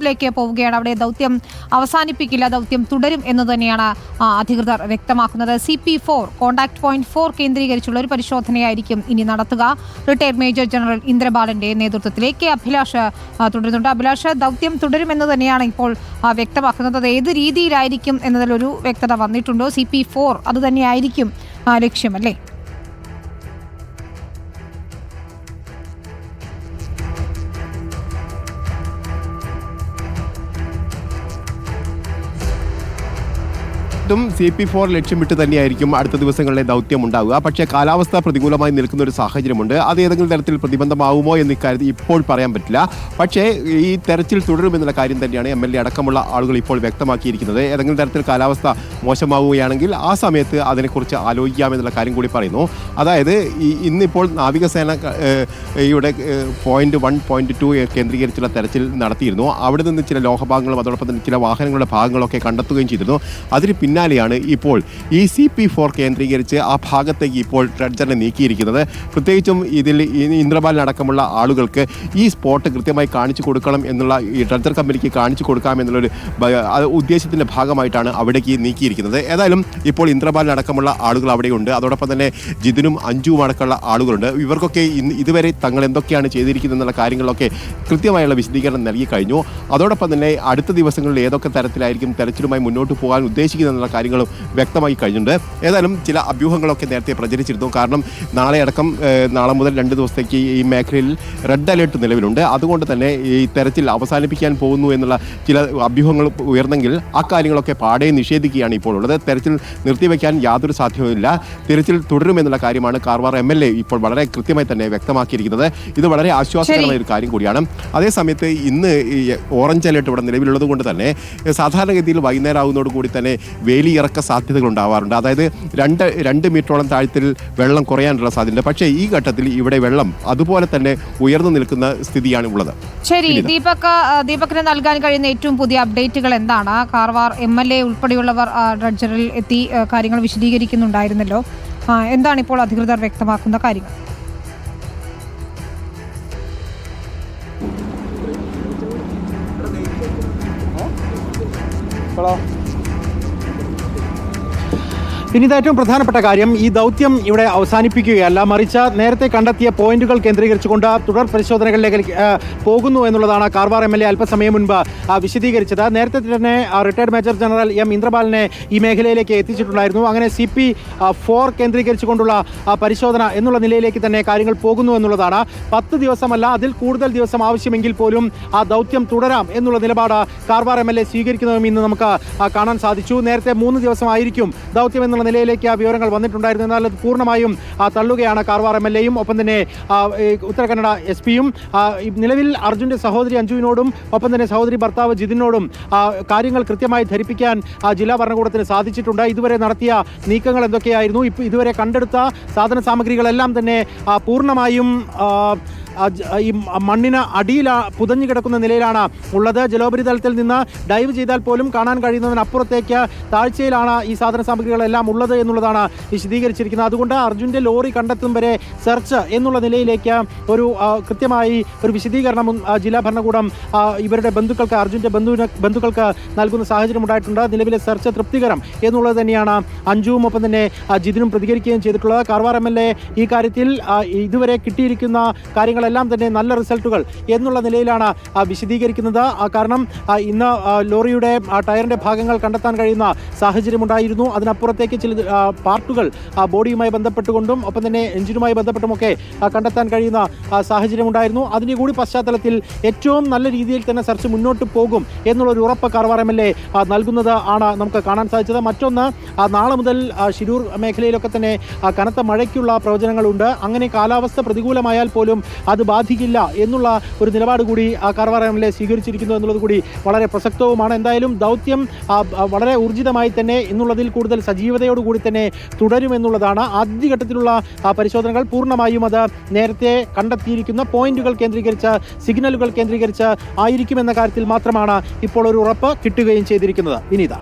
ആറ്റിറ്റ്യൂഡിലേക്ക് പോവുകയാണ്. അവിടെ ദൗത്യം അവസാനിപ്പിക്കില്ല ദൗത്യം തുടരും എന്ന് തന്നെയാണ് അധികൃതർ വ്യക്തമാക്കുന്നത്. C P four contact point four കേന്ദ്രീകരിച്ചുള്ള ഒരു പരിശോധനയായിരിക്കും ഇനി നടത്തുക. റിട്ടയർഡ് മേജർ ജനറൽ ഇന്ദ്രബാലന്റെ നേതൃത്വത്തിലേക്ക് അഭിലാഷ് ആ, തുടരുന്നുണ്ട്. അഭിലാഷ് ദൗത്യം തുടരുമെന്ന് തന്നെയാണ് ഇപ്പോൾ വ്യക്തമാക്കുന്നത്. അത് ഏത് രീതിയിലായിരിക്കും എന്നതിലൊരു വ്യക്തത വന്നിട്ടുണ്ടോ? സി പി ഫോർ അത് തന്നെയായിരിക്കും ആ, ലക്ഷ്യമല്ലേ ും സി പി ഫോർ ലക്ഷ്യമിട്ട് തന്നെയായിരിക്കും അടുത്ത ദിവസങ്ങളിലെ ദൗത്യം ഉണ്ടാവുക. പക്ഷേ കാലാവസ്ഥ പ്രതികൂലമായി നിൽക്കുന്ന ഒരു സാഹചര്യമുണ്ട്. അത് ഏതെങ്കിലും തരത്തിൽ പ്രതിബന്ധമാവുമോ എന്ന് ഇക്കാര്യത്തിൽ ഇപ്പോൾ പറയാൻ പറ്റില്ല. പക്ഷേ ഈ തെരച്ചിൽ തുടരുമെന്നുള്ള കാര്യം തന്നെയാണ് എം എൽ എ അടക്കമുള്ള ആളുകൾ ഇപ്പോൾ വ്യക്തമാക്കിയിരിക്കുന്നത്. ഏതെങ്കിലും തരത്തിൽ കാലാവസ്ഥ മോശമാവുകയാണെങ്കിൽ ആ സമയത്ത് അതിനെക്കുറിച്ച് ആലോചിക്കാമെന്നുള്ള കാര്യം കൂടി പറയുന്നു. അതായത് ഇന്നിപ്പോൾ നാവികസേന യുടെ പോയിന്റ് വൺ പോയിന്റ് ടു കേന്ദ്രീകരിച്ചുള്ള തെരച്ചിൽ നടത്തിയിരുന്നു. അവിടെ നിന്ന് ചില ലോഹഭാഗങ്ങളും അതോടൊപ്പം തന്നെ ചില വാഹനങ്ങളുടെ ഭാഗങ്ങളൊക്കെ കണ്ടെത്തുകയും ചെയ്തിരുന്നു. അതിന് പിന്നാലെയാണ് ഇപ്പോൾ ഇ സി പി ഫോർ കേന്ദ്രീകരിച്ച് ആ ഭാഗത്തേക്ക് ഇപ്പോൾ ട്രെഡ്ജറിനെ നീക്കിയിരിക്കുന്നത്. പ്രത്യേകിച്ചും ഇതിൽ ഈ ഇന്ദ്രപാലിനടക്കമുള്ള ആളുകൾക്ക് ഈ സ്പോട്ട് കൃത്യമായി കാണിച്ചു കൊടുക്കണം എന്നുള്ള ഈ ട്രെഡ്ജർ കമ്പനിക്ക് കാണിച്ചു കൊടുക്കാം എന്നുള്ളൊരു ഉദ്ദേശത്തിന്റെ ഭാഗമായിട്ടാണ് അവിടേക്ക് നീക്കിയിരിക്കുന്നത്. ഏതായാലും ഇപ്പോൾ ഇന്ദ്രപാലിനടക്കമുള്ള ആളുകൾ അവിടെയുണ്ട്. അതോടൊപ്പം തന്നെ ജിതിനും അഞ്ചുവും അടക്കമുള്ള ആളുകളുണ്ട്. ഇവർക്കൊക്കെ ഇതുവരെ തങ്ങൾ എന്തൊക്കെയാണ് ചെയ്തിരിക്കുന്നത് എന്നുള്ള കാര്യങ്ങളൊക്കെ കൃത്യമായുള്ള വിശദീകരണം നൽകി കഴിഞ്ഞു. അതോടൊപ്പം തന്നെ അടുത്ത ദിവസങ്ങളിൽ ഏതൊക്കെ തരത്തിലായിരിക്കും തെരച്ചിലുമായി മുന്നോട്ട് പോകാൻ ഉദ്ദേശിക്കുന്നത് എന്നുള്ള കാര്യങ്ങളും വ്യക്തമായി കഴിഞ്ഞിട്ടുണ്ട്. ഏതായാലും ചില അഭ്യൂഹങ്ങളൊക്കെ നേരത്തെ പ്രചരിച്ചിരുന്നു. കാരണം നാളെ അടക്കം നാളെ മുതൽ രണ്ട് ദിവസത്തേക്ക് ഈ മേഖലയിൽ റെഡ് അലേർട്ട് നിലവിലുണ്ട്. അതുകൊണ്ട് തന്നെ ഈ തെരച്ചിൽ അവസാനിപ്പിക്കാൻ പോകുന്നു എന്നുള്ള ചില അഭ്യൂഹങ്ങൾ ഉയർന്നെങ്കിൽ ആ കാര്യങ്ങളൊക്കെ പാടെ നിഷേധിക്കുകയാണ് ഇപ്പോൾ ഉള്ളത്. തെരച്ചിൽ നിർത്തിവെക്കാൻ യാതൊരു സാധ്യതയുമില്ല. തെരച്ചിൽ തുടരുമെന്നുള്ള കാര്യമാണ് കാർവാർ എം എൽ എ ഇപ്പോൾ വളരെ കൃത്യമായി തന്നെ വ്യക്തമാക്കിയിരിക്കുന്നത്. ഇത് വളരെ ആശ്വാസകരമായ ഒരു കാര്യം കൂടിയാണ്. അതേസമയത്ത് ഇന്ന് ഈ ഓറഞ്ച് അലേർട്ട് ഇവിടെ നിലവിലുള്ളത് കൊണ്ട് തന്നെ സാധാരണഗതിയിൽ വൈകുന്നേരം ആവുന്നതോടുകൂടി തന്നെ വേലിയിറക്ക സാധ്യതകൾ ഉണ്ടാവാറുണ്ട് അതായത് രണ്ട് രണ്ട് മീറ്ററോളം താഴ്ത്തിൽ വെള്ളം കുറയാനുള്ള സാധ്യതയുണ്ട്. പക്ഷേ ഈ ഘട്ടത്തിൽ ഇവിടെ വെള്ളം അതുപോലെ തന്നെ ഉയർന്നു നിൽക്കുന്ന സ്ഥിതിയാണ് ഉള്ളത് ശരി ദീപക് ദീപകിന് നൽകാൻ കഴിയുന്ന ഏറ്റവും പുതിയ അപ്ഡേറ്റുകൾ എന്താണ്? കാർവാർ എം എൽ എ ഉൾപ്പെടെയുള്ളവർ ഡ്രഡ്ജറിൽ എത്തി കാര്യങ്ങൾ വിശദീകരിക്കുന്നുണ്ടായിരുന്നല്ലോ. എന്താണ് ഇപ്പോൾ അധികൃതർ വ്യക്തമാക്കുന്ന കാര്യങ്ങൾ? പിന്നീട് ഏറ്റവും പ്രധാനപ്പെട്ട കാര്യം ഈ ദൗത്യം ഇവിടെ അവസാനിപ്പിക്കുകയല്ല. മറിച്ച് നേരത്തെ കണ്ടെത്തിയ പോയിന്റുകൾ കേന്ദ്രീകരിച്ചുകൊണ്ട് തുടർ പരിശോധനകളിലേക്ക് പോകുന്നു എന്നുള്ളതാണ് കാർവാർ എം എൽ എ അല്പസമയം മുൻപ് വിശദീകരിച്ചത്. നേരത്തെ തന്നെ റിട്ടയർഡ് മേജർ ജനറൽ എം ഇന്ദ്രപാലിനെ ഈ മേഖലയിലേക്ക് എത്തിച്ചിട്ടുണ്ടായിരുന്നു. അങ്ങനെ സി പി ഫോർ കേന്ദ്രീകരിച്ചുകൊണ്ടുള്ള പരിശോധന എന്നുള്ള നിലയിലേക്ക് തന്നെ കാര്യങ്ങൾ പോകുന്നു എന്നുള്ളതാണ്. പത്ത് ദിവസമല്ല അതിൽ കൂടുതൽ ദിവസം ആവശ്യമെങ്കിൽ പോലും ആ ദൗത്യം തുടരാം എന്നുള്ള നിലപാട് കാർവാർ എം എൽ എ സ്വീകരിക്കുന്നതും ഇന്ന് നമുക്ക് കാണാൻ സാധിച്ചു. നേരത്തെ മൂന്ന് ദിവസമായിരിക്കും ദൗത്യം എന്നുള്ള നിലയിലേക്ക് ആ വിവരങ്ങൾ വന്നിട്ടുണ്ടായിരുന്നു. എന്നാൽ പൂർണമായും തള്ളുകയാണ് കാർവാർ എം എൽ എയും. ഒപ്പം തന്നെ ഉത്തരകന്നഡ എസ് പിയും നിലവിൽ അർജുന്റെ സഹോദരി അഞ്ജുവിനോടും ഒപ്പം തന്നെ സഹോദരി ഭർത്താവ് ജിതിനോടും കാര്യങ്ങൾ കൃത്യമായി ധരിപ്പിക്കാൻ ജില്ലാ ഭരണകൂടത്തിന് സാധിച്ചിട്ടുണ്ട്. ഇതുവരെ നടത്തിയ നീക്കങ്ങൾ എന്തൊക്കെയായിരുന്നു? ഇതുവരെ കണ്ടെടുത്ത സാധന സാമഗ്രികളെല്ലാം തന്നെ പൂർണമായും ഈ മണ്ണിന് അടിയിൽ പുതഞ്ഞു കിടക്കുന്ന നിലയിലാണ് ഉള്ളത്. ജലോപരിതലത്തിൽ നിന്ന് ഡൈവ് ചെയ്താൽ പോലും കാണാൻ കഴിയുന്നതിനപ്പുറത്തേക്ക് താഴ്ചയിലാണ് ഈ സാധന സാമഗ്രികളെല്ലാം ഉള്ളത് എന്നുള്ളതാണ് വിശദീകരിച്ചിരിക്കുന്നത്. അതുകൊണ്ട് അർജുന്റെ ലോറി കണ്ടെത്തും വരെ സെർച്ച് എന്നുള്ള നിലയിലേക്ക് ഒരു കൃത്യമായി ഒരു വിശദീകരണം ജില്ലാ ഭരണകൂടം ഇവരുടെ ബന്ധുക്കൾക്ക് അർജുന്റെ ബന്ധുവിന് ബന്ധുക്കൾക്ക് നൽകുന്ന സാഹചര്യം ഉണ്ടായിട്ടുണ്ട്. നിലവിലെ സെർച്ച് തൃപ്തികരം എന്നുള്ളത് തന്നെയാണ് അഞ്ജുവും ഒപ്പം തന്നെ ജിതിനും പ്രതികരിക്കുകയും ചെയ്തിട്ടുള്ളത്. കാർവാർ എം ഈ കാര്യത്തിൽ ഇതുവരെ കിട്ടിയിരിക്കുന്ന കാര്യങ്ങളെല്ലാം തന്നെ നല്ല റിസൾട്ടുകൾ എന്നുള്ള നിലയിലാണ് വിശദീകരിക്കുന്നത്. കാരണം ഇന്ന് ലോറിയുടെ ടയറിന്റെ ഭാഗങ്ങൾ കണ്ടെത്താൻ കഴിയുന്ന സാഹചര്യമുണ്ടായിരുന്നു അതിനപ്പുറത്തേക്ക് ചില പാർട്ടുകൾ ബോഡിയുമായി ബന്ധപ്പെട്ടുകൊണ്ടും ഒപ്പം തന്നെ എഞ്ചിനുമായി ബന്ധപ്പെട്ടുമൊക്കെ കണ്ടെത്താൻ കഴിയുന്ന സാഹചര്യം സാഹചര്യമുണ്ടായിരുന്നു അതിന്റെ കൂടി പശ്ചാത്തലത്തിൽ ഏറ്റവും നല്ല രീതിയിൽ തന്നെ സെർച്ച് മുന്നോട്ട് പോകും എന്നുള്ളൊരു ഉറപ്പ് കാർവാർ എം എൽ എ നൽകുന്നത് ആണ് നമുക്ക് കാണാൻ സാധിച്ചത്. മറ്റൊന്ന് നാളെ മുതൽ ശിരൂർ മേഖലയിലൊക്കെ തന്നെ കനത്ത മഴയ്ക്കുള്ള പ്രവചനങ്ങളുണ്ട്. അങ്ങനെ കാലാവസ്ഥ പ്രതികൂലമായാൽ പോലും അത് ബാധിക്കില്ല എന്നുള്ള ഒരു നിലപാട് കൂടി കാർവാർ എം എൽ എ സ്വീകരിച്ചിരിക്കുന്നു എന്നുള്ളത് കൂടി വളരെ പ്രസക്തവുമാണ്. എന്തായാലും ദൗത്യം വളരെ ഊർജിതമായി തന്നെ എന്നുള്ളതിൽ കൂടുതൽ സജീവതയോടുകൂടി തന്നെ തുടരുമെന്നുള്ളതാണ് ആദ്യഘട്ടത്തിലുള്ള പരിശോധനകൾ. പൂർണമായും അത് നേരത്തെ കണ്ടെത്തിയിരിക്കുന്ന പോയിന്റുകൾ കേന്ദ്രീകരിച്ച് സിഗ്നലുകൾ കേന്ദ്രീകരിച്ച് ആയിരിക്കുമെന്ന കാര്യത്തിൽ മാത്രമാണ് ഇപ്പോൾ ഒരു ഉറപ്പ് കിട്ടുകയും ചെയ്തിരിക്കുന്നത്. ഇനിതാ